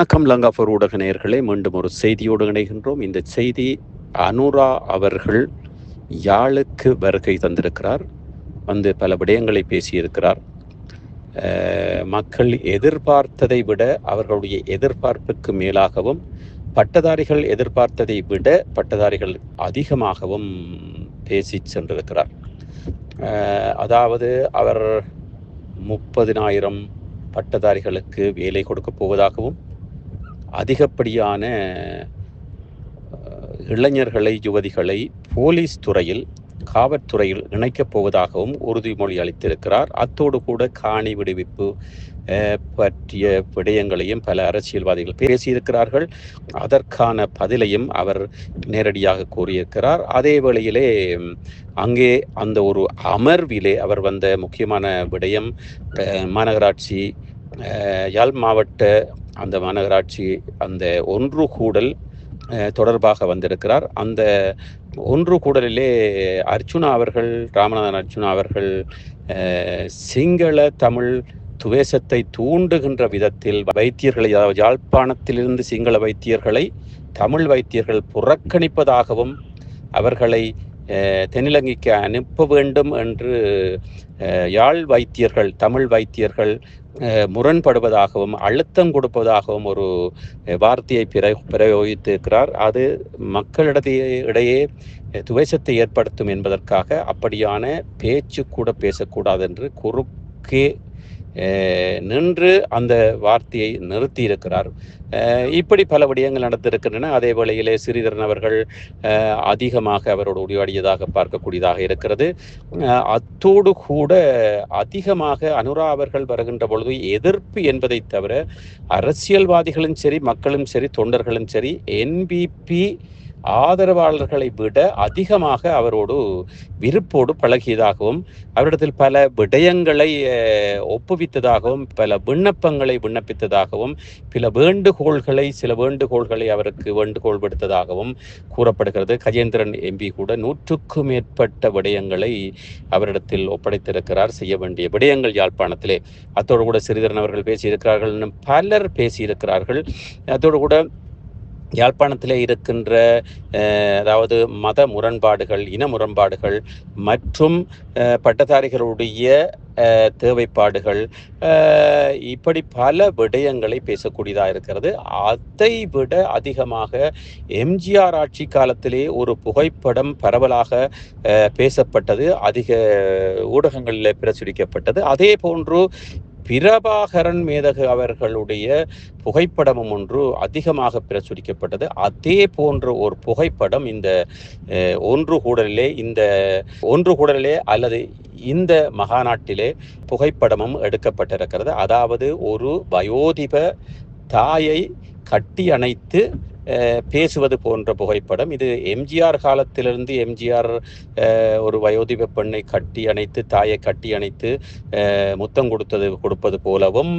வணக்கம் லங்காஃபர் ஊடக நேயர்களே. மீண்டும் ஒரு செய்தியோடு இணைகின்றோம். இந்த செய்தி அனுரா அவர்கள் யாழுக்கு வருகை தந்திருக்கிறார். வந்து பல விடயங்களை பேசியிருக்கிறார். மக்கள் எதிர்பார்த்ததை விட அவர்களுடைய எதிர்பார்ப்புக்கு மேலாகவும் பட்டதாரிகள் எதிர்பார்த்ததை விட பட்டதாரிகள் அதிகமாகவும் பேசி சென்றிருக்கிறார். அதாவது அவர் முப்பதினாயிரம் பட்டதாரிகளுக்கு வேலை கொடுக்கப் போவதாகவும் அதிகப்படியான இளைஞர்களை யுவதிகளை போலீஸ் துறையில் காவல்துறையில் இணைக்கப் போவதாகவும் உறுதிமொழி அளித்திருக்கிறார். அத்தோடு கூட காணி விடுவிப்பு பற்றிய விடயங்களையும் பல அரசியல்வாதிகள் பேசியிருக்கிறார்கள். அதற்கான பதிலையும் அவர் நேரடியாக கூறியிருக்கிறார். அதே வேளையிலே அங்கே அந்த ஒரு அமர்விலே அவர் வந்த முக்கியமான விடயம் மாநகராட்சி யாழ் மாவட்ட அந்த மாநகராட்சி அந்த ஒன்று கூடல் தொடர்பாக வந்திருக்கிறார். அந்த ஒன்று கூடலிலே அர்ச்சுனா அவர்கள் ராமநாதன் அர்ச்சுனா அவர்கள் சிங்கள தமிழ் துவேஷத்தை தூண்டுகின்ற விதத்தில் வைத்தியர்களை அதாவது யாழ்ப்பாணத்திலிருந்து சிங்கள வைத்தியர்களை தமிழ் வைத்தியர்கள் புறக்கணிப்பதாகவும் அவர்களை தென்னிலங்கைக்கு அனுப்ப வேண்டும் என்று யாழ் வைத்தியர்கள் தமிழ் வைத்தியர்கள் முரண்படுவதாகவும் அழுத்தம் கொடுப்பதாகவும் ஒரு வார்த்தையை பிர பிரயோகித்திருக்கிறார். அது மக்களிடையே இடையே துவேஷத்தை ஏற்படுத்தும் என்பதற்காக அப்படியான பேச்சு கூட பேசக்கூடாது என்று குறுக்கே நின்று அந்த வார்த்தையை நிறுத்தி இருக்கிறார் இப்படி பல விடயங்கள் நடந்திருக்கின்றன. அதே வேளையிலே ஸ்ரீதரன் அவர்கள் அதிகமாக அவரோடு உரையாடியதாக பார்க்கக்கூடியதாக இருக்கிறது. அத்தோடு கூட அதிகமாக அனுரா அவர்கள் வருகின்ற பொழுது எதிர்ப்பு என்பதை தவிர அரசியல்வாதிகளும் சரி மக்களும் சரி தொண்டர்களும் சரி என்பிபி ஆதரவாளர்களை விட அதிகமாக அவரோடு விருப்போடு பழகியதாகவும் அவரிடத்தில் பல விடயங்களை ஒப்புவித்ததாகவும் பல விண்ணப்பங்களை விண்ணப்பித்ததாகவும் பல வேண்டுகோள்களை சில வேண்டுகோள்களை அவருக்கு வேண்டுகோள் விடுத்ததாகவும் கூறப்படுகிறது. கஜேந்திரன் எம்பி கூட நூற்றுக்கும் மேற்பட்ட விடயங்களை அவரிடத்தில் ஒப்படைத்திருக்கிறார். செய்ய வேண்டிய விடயங்கள் யாழ்ப்பாணத்திலே. அத்தோடு கூட சிறிதரன் அவர்கள் பேசியிருக்கிறார்கள். பலர் பேசியிருக்கிறார்கள். அதோடு கூட யாழ்ப்பாணத்திலே இருக்கின்ற அதாவது மத முரண்பாடுகள் இன முரண்பாடுகள் மற்றும் பட்டதாரிகளுடைய தேவைப்பாடுகள் இப்படி பல விடயங்களை பேசக்கூடியதாக இருக்கிறது. அதை விட அதிகமாக எம்ஜிஆர் ஆட்சி காலத்திலே ஒரு புகைப்படம் பரவலாக பேசப்பட்டது. அதிக ஊடகங்களில் பிரசுரிக்கப்பட்டது. அதே போன்று பிரபாகரன் மேதகு அவர்களுடைய புகைப்படமும் ஒன்று அதிகமாக பிரசுரிக்கப்பட்டது. அதே போன்ற ஒரு புகைப்படம் இந்த ஒன்று கூடலிலே இந்த ஒன்று கூடலிலே அல்லது இந்த மகாநாட்டிலே புகைப்படமும் எடுக்கப்பட்டிருக்கிறது. அதாவது ஒரு வயோதிப தாயை கட்டி அணைத்து பேசுவது போன்ற புகைப்படம். இது எம்ஜிஆர் காலத்திலிருந்து எம்ஜிஆர் ஒரு வயோதிப பெண்ணை கட்டி அணைத்து தாயை கட்டி அணைத்து முத்தம் கொடுத்தது கொடுப்பது போலவும்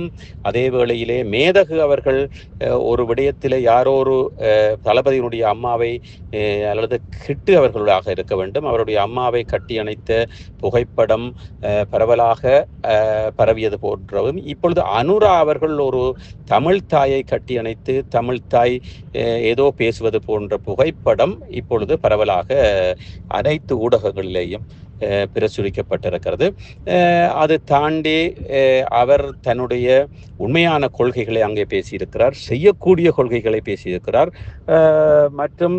அதே வேளையிலே மேதகு அவர்கள் ஒரு விடயத்தில் யாரோ ஒரு தளபதியினுடைய அம்மாவை அல்லது கிட்டு அவர்களாக இருக்க வேண்டும். அவருடைய அம்மாவை கட்டி அணைத்த புகைப்படம் பரவலாக பரவியது போன்றவும் இப்பொழுது அனுரா அவர்கள் ஒரு தமிழ் தாயை கட்டி அணைத்து தமிழ் தாய் ஏதோ பேசுவது போன்ற புகைப்படம் இப்பொழுது பரவலாக அனைத்து ஊடகங்களிலேயும் பிரசுரிக்கப்பட்டிருக்கிறது. அது தாண்டி அவர் தன்னுடைய உண்மையான கொள்கைகளை அங்கே பேசியிருக்கிறார் செய்யக்கூடிய கொள்கைகளை பேசியிருக்கிறார். மற்றும்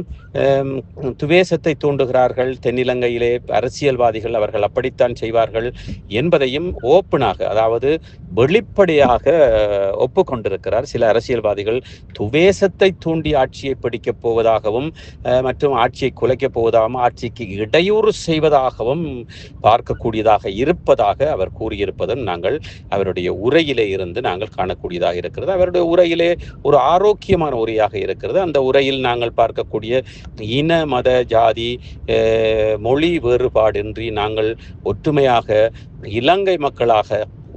துவேசத்தை துவேஷத்தை தூண்டுகிறார்கள். தென்னிலங்கையிலே அரசியல்வாதிகள் அவர்கள் அப்படித்தான் செய்வார்கள் என்பதையும் ஓப்பனாக அதாவது வெளிப்படையாக ஒப்புக்கொண்டிருக்கிறார். சில அரசியல்வாதிகள் துவேஷத்தை தூண்டி ஆட்சியை பிடிக்கப் போவதாகவும் மற்றும் ஆட்சியை குலைக்கப் போவதாகவும் ஆட்சிக்கு இடையூறு செய்வதாகவும் பார்க்கக்கூடியதாக இருப்பதாக அவர் கூறியிருப்பதும் நாங்கள் அவருடைய உரையிலே இருந்து நாங்கள் காணக்கூடியதாக இருக்கிறது. அவருடைய உரையிலே ஒரு ஆரோக்கியமான உரையாக இருக்கிறது. அந்த உரையில் நாங்கள் பார்க்கக்கூடிய இன மத ஜாதி அஹ், மொழி வேறுபாடின்றி நாங்கள் ஒற்றுமையாக இலங்கை மக்களாக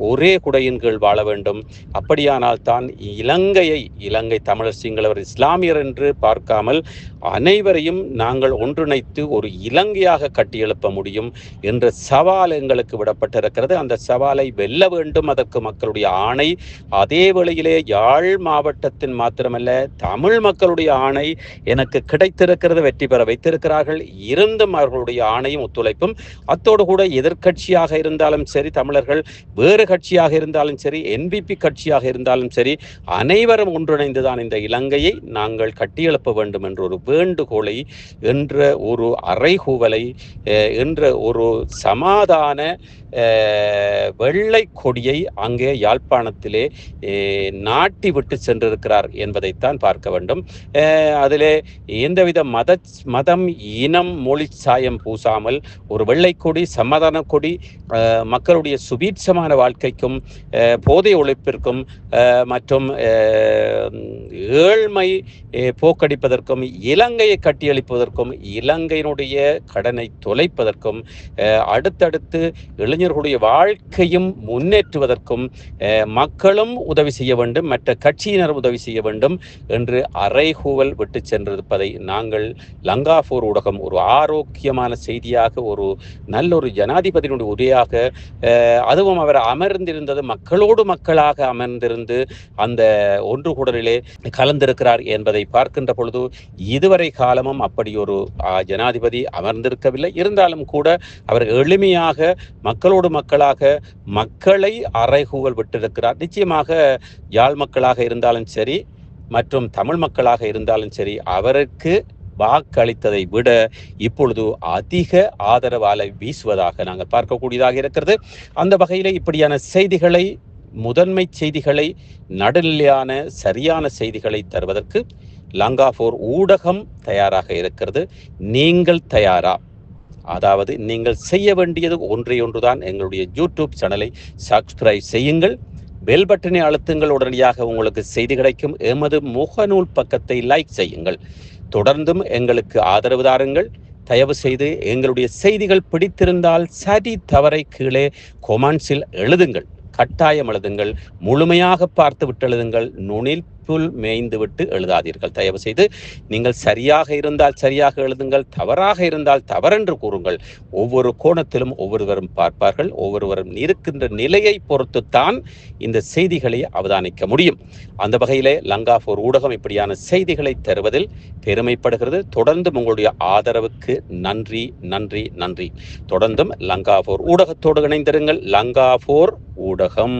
ஒரே குடையின் கீழ் வாழ வேண்டும். அப்படியானால் தான் இலங்கையை இலங்கை தமிழர் சிங்களவர் இஸ்லாமியர் என்று பார்க்காமல் அனைவரையும் நாங்கள் ஒன்றிணைத்து ஒரு இலங்கையாக கட்டியெழுப்ப முடியும் என்ற சவால் எங்களுக்கு விடப்பட்டிருக்கிறது. அந்த சவாலை வெல்ல வேண்டும் அதற்கு மக்களுடைய ஆணை. அதே வேளையிலே யாழ் மாவட்டத்தின் மாத்திரமல்ல தமிழ் மக்களுடைய ஆணை எனக்கு கிடைத்திருக்கிறது வெற்றி பெற வைத்திருக்கிறார்கள். இருந்தும் அவர்களுடைய ஆணையும் ஒத்துழைப்பும் அத்தோடு கூட எதிர்க்கட்சியாக இருந்தாலும் சரி தமிழர்கள் வேறு கட்சியாக இருந்தாலும் சரி என்பிபி கட்சியாக இருந்தாலும் சரி அனைவரும் ஒன்றிணைந்துதான் இந்த இலங்கையை நாங்கள் கட்டியெழுப்ப வேண்டும் என்ற ஒரு வேண்டுகோளை என்ற ஒரு அறைகூவலை அஹ், என்ற ஒரு சமாதான வெள்ளை கொடியை அங்கே யாழ்ப்பாணத்திலே நாட்டி விட்டு சென்றிருக்கிறார் என்பதைத்தான் பார்க்க வேண்டும். அதிலே எந்தவித மத மதம் இனம் மொழி சாயம் பூசாமல் ஒரு வெள்ளை கொடி சமாதான கொடி மக்களுடைய சுபீட்சமான வாழ்க்கைக்கும் போதை ஒழிப்பிற்கும் மற்றும் ஏழ்மை போக்கடிப்பதற்கும் இலங்கையை கட்டியளிப்பதற்கும் இலங்கையினுடைய கடனை தொலைப்பதற்கும் அடுத்தடுத்து இளைஞர் இளைஞர்களுடைய வாழ்க்கையும் முன்னேற்றுவதற்கும் மக்களும் உதவி செய்ய வேண்டும் மற்ற கட்சியினர் உதவி செய்ய வேண்டும் என்று அறைகூவல் விட்டு சென்றிருப்பதை நாங்கள் லங்காபூர் ஊடகம் ஒரு ஆரோக்கியமான செய்தியாக ஒரு நல்ல ஒரு ஜனாதிபதியினுடைய உரையாக அதுவும் அவர் அமர்ந்திருந்தது மக்களோடு மக்களாக அமர்ந்திருந்து அந்த ஒன்று கூடலிலே கலந்திருக்கிறார் என்பதை பார்க்கின்ற பொழுது இதுவரை காலமும் அப்படி ஒரு ஜனாதிபதி அமர்ந்திருக்கவில்லை. இருந்தாலும் கூட அவர் எளிமையாக மக்களோடு மக்களாக மக்களை அறைகூவல் விட்டிருக்கிறார். நிச்சயமாக யாழ் மக்களாக இருந்தாலும் சரி மற்றும் தமிழ் மக்களாக இருந்தாலும் சரி அவருக்கு வாக்களித்ததை விட இப்பொழுது அதிக ஆதரவாலை வீசுவதாக நாங்கள் பார்க்கக்கூடியதாக இருக்கிறது. அந்த வகையிலே இப்படியான செய்திகளை முதன்மை செய்திகளை நடுநிலையான சரியான செய்திகளை தருவதற்கு லங்காபோர் ஊடகம் தயாராக இருக்கிறது. நீங்கள் தயாரா? அதாவது நீங்கள் செய்ய வேண்டியது ஒன்றே ஒன்றுதான். எங்களுடைய யூடியூப் சேனலை சப்ஸ்கிரைப் செய்யுங்கள். பெல் பட்டனை அழுத்துங்கள். உடனடியாக உங்களுக்கு செய்தி கிடைக்கும். எமது முகநூல் பக்கத்தை லைக் செய்யுங்கள். தொடர்ந்தும் எங்களுக்கு ஆதரவு தாருங்கள். தயவு செய்து எங்களுடைய செய்திகள் பிடித்திருந்தால் சரி தவறை கீழே கொமெண்ட்ஸில் எழுதுங்கள். கட்டாயம் எழுதுங்கள். முழுமையாக பார்த்து விட்டு எழுதுங்கள். நுனில் புல் மேய்ந்து விட்டு எழுதாதீர்கள். தயவு செய்து நீங்கள் சரியாக இருந்தால் சரியாக எழுதுங்கள் தவறாக இருந்தால் தவறென்று கூறுங்கள். ஒவ்வொரு கோணத்திலும் ஒவ்வொருவரும் பார்ப்பார்கள் ஒவ்வொருவரும் இருக்கின்ற நிலையை பொறுத்துத்தான் இந்த செய்திகளை அவதானிக்க முடியும். அந்த வகையிலே லங்காபோர் ஊடகம் இப்படியான செய்திகளை தருவதில் பெருமைப்படுகிறது. தொடர்ந்து உங்களுடைய ஆதரவுக்கு நன்றி நன்றி நன்றி. தொடர்ந்தும் லங்காபோர் ஊடகத்தோடு இணைந்திருங்கள். லங்காபோர் ஊடகம்.